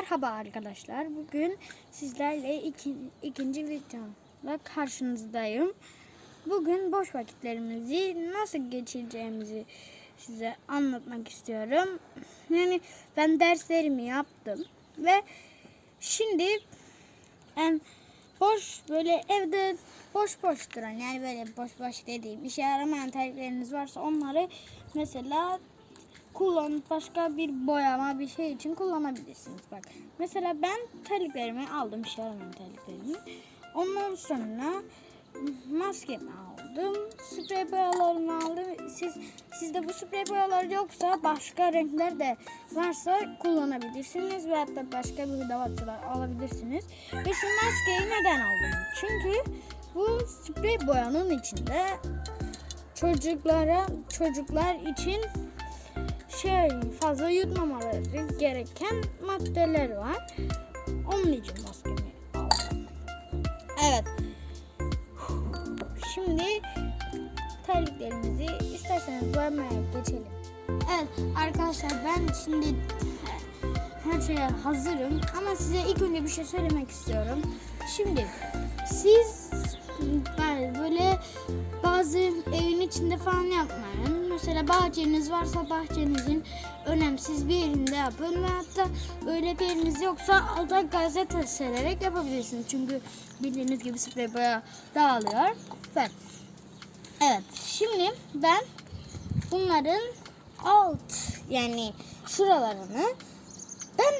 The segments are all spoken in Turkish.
Merhaba arkadaşlar. Bugün sizlerle iki, ikinci videomla karşınızdayım. Bugün boş vakitlerimizi nasıl geçireceğimizi size anlatmak istiyorum. Yani ben derslerimi yaptım ve şimdi em, boş böyle evde boş boş duran yani böyle boş boş dediğim işe yaramayan terlikleriniz varsa onları mesela kullan başka bir boyama bir şey için kullanabilirsiniz. Bak mesela ben terliklerimi aldım işe yaramayan terliklerimi. Ondan sonra maskemi aldım. Sprey boyalarımı aldım. Siz sizde bu sprey boyalar yoksa başka renkler de varsa kullanabilirsiniz ve hatta başka bir hırdavatçılar alabilirsiniz. Ve şu maskeyi neden aldım? Çünkü bu sprey boyanın içinde çocuklara çocuklar için şey fazla yutmamaları gereken maddeler var. Onun için maskemi aldım. Evet. Şimdi terliklerimizi isterseniz boyamaya geçelim. Evet arkadaşlar ben şimdi her şeye hazırım ama size ilk önce bir şey söylemek istiyorum. Şimdi siz böyle bazı evin içinde falan yapmayın. Mesela bahçeniz varsa bahçenizin önemsiz bir yerinde yapın ve hatta öyle bir yeriniz yoksa alta gazete sererek yapabilirsiniz. Çünkü bildiğiniz gibi sprey boya dağılıyor. Ve evet şimdi ben bunların alt yani şuralarını ben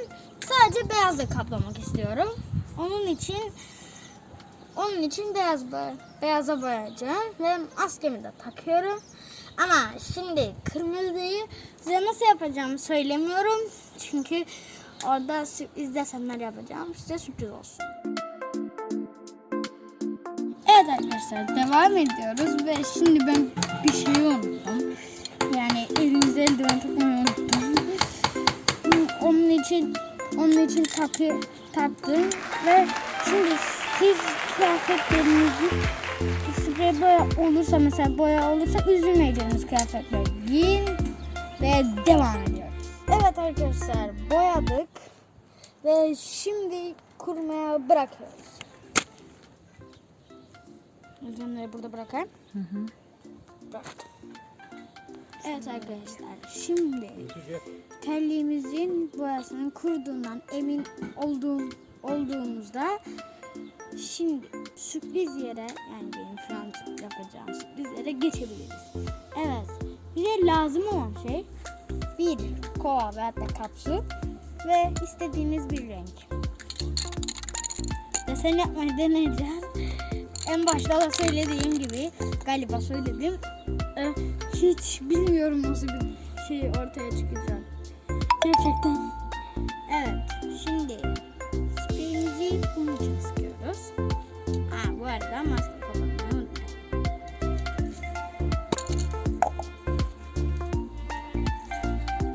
sadece beyazla kaplamak istiyorum. Onun için onun için beyaz boya, beyaza boyayacağım ve maskemi de takıyorum. Ama şimdi kırmızıyı size nasıl yapacağımı söylemiyorum. Çünkü orada sürpriz desenler yapacağım. Size sürpriz olsun. Evet arkadaşlar devam ediyoruz ve şimdi ben bir şey unuttum. Yani elinize eldiven takmayı unuttum. Onun için onun için takı, taktım ve şimdi siz kıyafetlerinizi sprey boya olursa mesela boya olursa üzülmeyeceğiniz kıyafetler giyin ve devam ediyoruz. Evet arkadaşlar boyadık ve şimdi kurmaya bırakıyoruz. Malzemeleri burada bırakayım. Bıraktım. Evet arkadaşlar şimdi terliğimizin boyasının kuruduğundan emin olduğum, olduğumuzda şimdi sürpriz yere yani benim şu an yapacağım sürpriz yere geçebiliriz. Evet. Bize lazım olan şey bir kova ve hatta kapsu ve istediğiniz bir renk. Desen yapmayı deneyeceğiz. En başta da söylediğim gibi galiba söyledim. Ee, hiç bilmiyorum nasıl bir şey ortaya çıkacak. Gerçekten.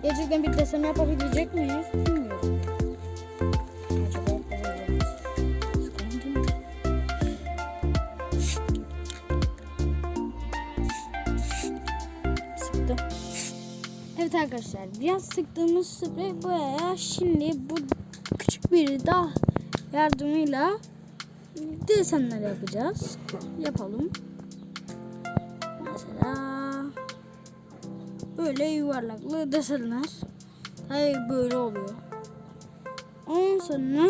Gerçekten bir desen yapabilecek miyiz? Evet arkadaşlar biraz sıktığımız sprey boyaya şimdi bu küçük bir dağ yardımıyla desenler yapacağız. Yapalım. Mesela böyle yuvarlaklı desenler. Tabii böyle oluyor. Ondan sonra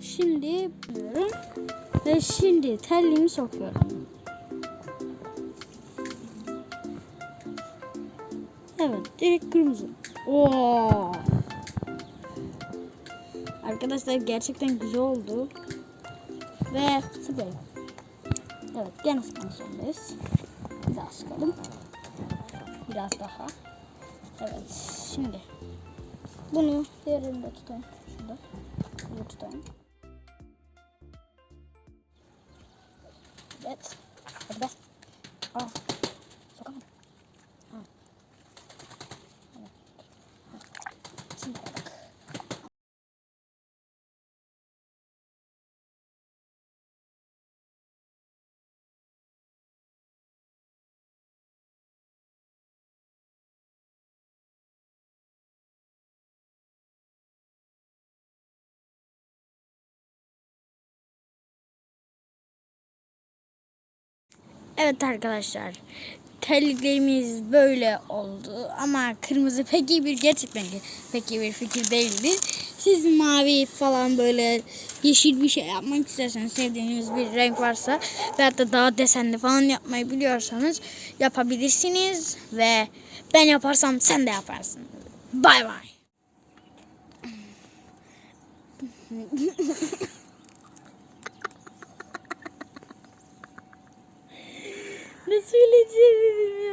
şimdi yapıyorum ve şimdi terliğimi sokuyorum. Evet, direkt kırmızı. Oo. Arkadaşlar gerçekten güzel oldu. Ve sprey. Evet, gene zorundayız. Bir daha sıkalım. Biraz daha. Evet, şimdi bunu diğer elimde tutayım. Şurada. Burada tutayım. Evet. Hadi bas. Aa, sokamadım. Evet arkadaşlar. Terliklerimiz böyle oldu ama kırmızı pek iyi bir gerçekten pek iyi bir fikir değildi. Siz mavi falan böyle yeşil bir şey yapmak isterseniz sevdiğiniz bir renk varsa veyahut da daha desenli falan yapmayı biliyorsanız yapabilirsiniz ve ben yaparsam sen de yaparsın. Bay bay. свилиди.